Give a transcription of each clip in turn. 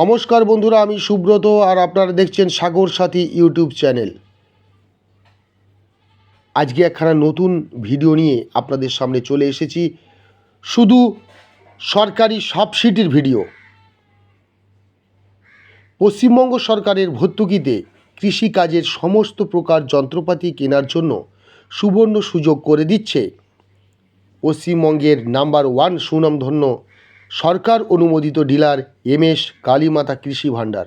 নমস্কার বন্ধুরা, আমি সুব্রত আর আপনারা দেখছেন সাগর সাথী ইউটিউব চ্যানেল। আজকে একখানা নতুন ভিডিও নিয়ে আপনাদের সামনে চলে এসেছি। শুধু সরকারি সাবসিডির ভিডিও। পশ্চিমবঙ্গ সরকারের ভর্তুকিতে কৃষিকাজের সমস্ত প্রকার যন্ত্রপাতি কেনার জন্য সুবর্ণ সুযোগ করে দিচ্ছে। পশ্চিমবঙ্গের নাম্বার ওয়ান সুনামধন্য সরকার অনুমোদিত ডিলার এম এস কালীমাতা কৃষি ভাণ্ডার।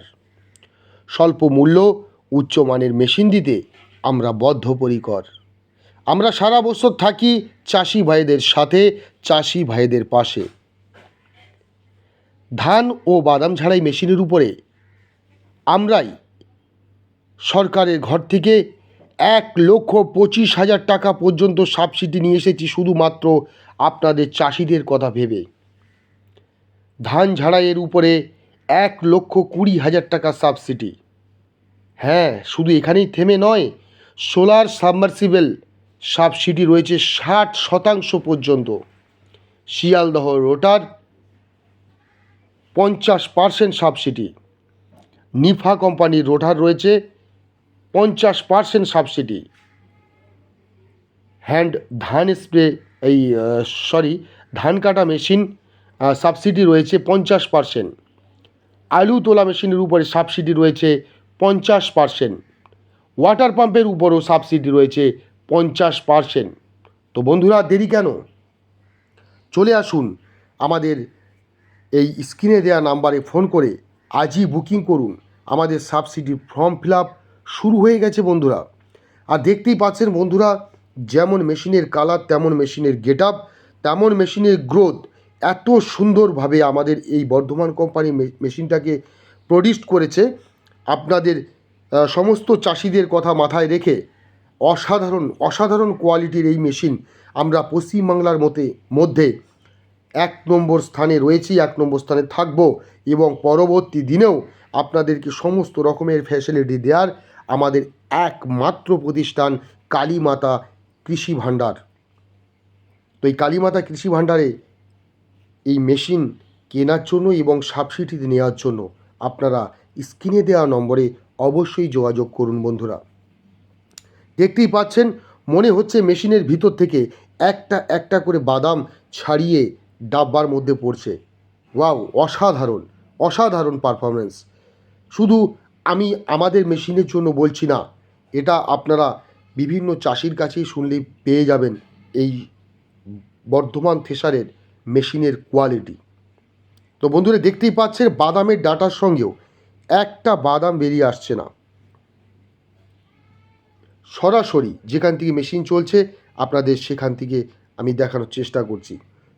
স্বল্প মূল্য উচ্চমানের মেশিন দিতে আমরা বদ্ধপরিকর। আমরা সারা বছর থাকি চাষি ভাইদের সাথে, চাষি ভাইদের পাশে। ধান ও বাদাম ঝাড়াই মেশিনের উপরে আমরাই সরকারের ঘর থেকে এক লক্ষ পঁচিশ হাজার টাকা পর্যন্ত সাবসিডি নিয়ে এসেছি শুধুমাত্র আপনাদের চাষিদের কথা ভেবে। ধান ঝাড়াইয়ের উপরে এক লক্ষ কুড়ি হাজার টাকা সাবসিডি হ্যাঁ শুধু এখানেই থেমে নয় সোলার সাবমার্সিবল সাবসিডি রয়েছে ষাট শতাংশ পর্যন্ত। শিয়ালদহ রোটার পঞ্চাশ পার্সেন্ট সাবসিডি নিফা কোম্পানির রোটার রয়েছে পঞ্চাশ পার্সেন্ট সাবসিডি হ্যান্ড ধান স্প্রে এই সরি ধান কাটা মেশিন সাবসিডি রয়েছে পঞ্চাশ পার্সেন্ট আলু তোলা মেশিনের উপরে সাবসিডি রয়েছে পঞ্চাশ পার্সেন্ট ওয়াটার পাম্পের উপরও সাবসিডি রয়েছে পঞ্চাশ পার্সেন্ট তো বন্ধুরা, দেরি কেন? চলে আসুন আমাদের এই স্ক্রিনে দেওয়া নাম্বারে ফোন করে আজই বুকিং করুন। আমাদের সাবসিডির ফর্ম ফিল শুরু হয়ে গেছে বন্ধুরা। আর দেখতেই পাচ্ছেন বন্ধুরা, যেমন মেশিনের কালার তেমন মেশিনের গেট আপ তেমন মেশিনের গ্রোথ এত সুন্দরভাবে আমাদের এই বর্ধমান কোম্পানি মেশিনটাকে প্রডিউস করেছে। আপনাদের সমস্ত চাষিদের কথা মাথায় রেখে অসাধারণ অসাধারণ কোয়ালিটির এই মেশিন আমরা পশ্চিমবাংলার মতে, মধ্যে এক নম্বর স্থানে রয়েছি, এক নম্বর স্থানে থাকব এবং পরবর্তী দিনেও আপনাদেরকে সমস্ত রকমের ফ্যাসিলিটি দেওয়ার আমাদের একমাত্র প্রতিষ্ঠান কালীমাতা কৃষি ভাণ্ডার। তো এই কালীমাতা কৃষি ভাণ্ডারে এই মেশিন কেনার জন্য এবং সাবসিডি নেওয়ার জন্য আপনারা স্ক্রিনে দেওয়া নম্বরে অবশ্যই যোগাযোগ করুন বন্ধুরা। দেখতেই পাচ্ছেন, মনে হচ্ছে মেশিনের ভিতর থেকে একটা একটা করে বাদাম ছাড়িয়ে ডাব্বার মধ্যে পড়ছে। ওয়াও, অসাধারণ অসাধারণ পারফরমেন্স শুধু আমি আমাদের মেশিনের জন্য বলছি না, এটা আপনারা বিভিন্ন চাষির কাছেই শুনলে পেয়ে যাবেন এই বর্ধমান থেসারের মেশিনের কোয়ালিটি তো বন্ধুরা, দেখতেই পাচ্ছেন বাদামের ডাটার সঙ্গেও একটা বাদাম বেরিয়ে আসছে না। সরাসরি যেখান থেকে মেশিন চলছে, আপনাদের সেখান থেকে আমি দেখানোর চেষ্টা করছি।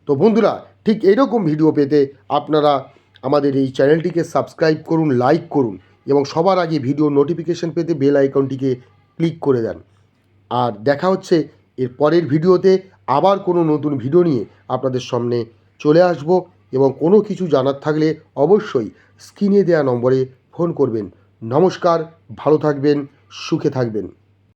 তো বন্ধুরা, ঠিক এরকম ভিডিও পেতে আপনারা আমাদের এই চ্যানেলটিকে সাবস্ক্রাইব করুন লাইক করুন এবং সবার আগে ভিডিও নোটিফিকেশন পেতে বেল আইকনটিকে ক্লিক করে দেন। আর দেখা হচ্ছে এর পরের ভিডিওতে আবার কোনো নতুন ভিডিও নিয়ে আপনাদের সামনে চলে আসব এবং কোনো কিছু জানার থাকলে অবশ্যই স্ক্রিনে দেওয়া নম্বরে ফোন করবেন। নমস্কার, ভালো থাকবেন, সুখে থাকবেন।